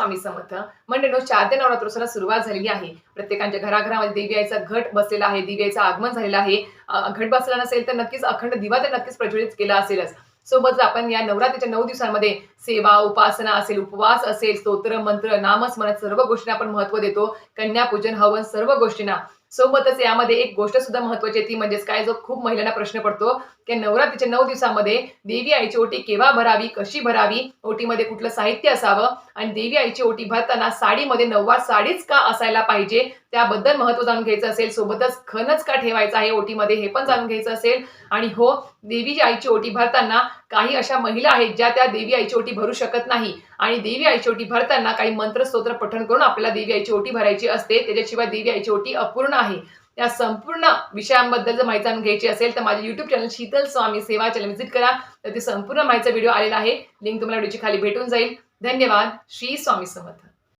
स्वामी समर्थ. मंडळीनो चार नवरात्रोत्सवाला सुरुवात झालेली आहे. प्रत्येकाच्या घराघरामध्ये देवी आईचा घट बसलेला आहे देवी आईचं आगमन झालेलं आहे. घट बसला नसेल तर नक्कीच अखंड दिवा तर नक्कीच प्रज्वलित केला असेलच. सोबत आपण या नवरात्रीच्या नऊ दिवसांमध्ये सेवा उपासना असेल उपवास असेल स्तोत्र मंत्र नामस्मरण सर्व गोष्टींना आपण महत्त्व देतो. कन्यापूजन हवन सर्व गोष्टींना. सोबतच यामध्ये एक गोष्ट सुद्धा महत्वाची ती म्हणजेच काय जो खूप महिलांना प्रश्न पडतो की नवरात्रीच्या नऊ दिवसामध्ये देवी आईची ओटी केव्हा भरावी कशी भरावी ओटीमध्ये कुठलं साहित्य असावं आणि देवी आईची ओटी भरताना साडीमध्ये नऊवार साडीच का असायला पाहिजे त्याबद्दल महत्त्व जाणून घ्यायचं असेल सोबतच खनच का ठेवायचं आहे ओटीमध्ये हे पण जाणून घ्यायचं असेल. आणि हो देवी आईची ओटी भरताना काही अशा महिला आहेत ज्या त्या देवी आईची ओटी भरू शकत नाही. आणि देवी आईची ओटी भरताना काही मंत्र स्तोत्र पठण करून आपल्याला देवी आईची ओटी भरायची असते. त्याच्याशिवाय देवी आईची ओटी अपूर्ण आहे. या संपूर्ण विषयांबद्दल जर माहिती जाणून घ्यायची असेल तर माझे युट्यूब चॅनल शीतल स्वामी सेवा चॅनल व्हिजिट करा. तर ते संपूर्ण माहितीचा व्हिडिओ आलेला आहे. लिंक तुम्हाला व्हिडिओची खाली भेटून जाईल. धन्यवाद. श्री स्वामी समर्थ.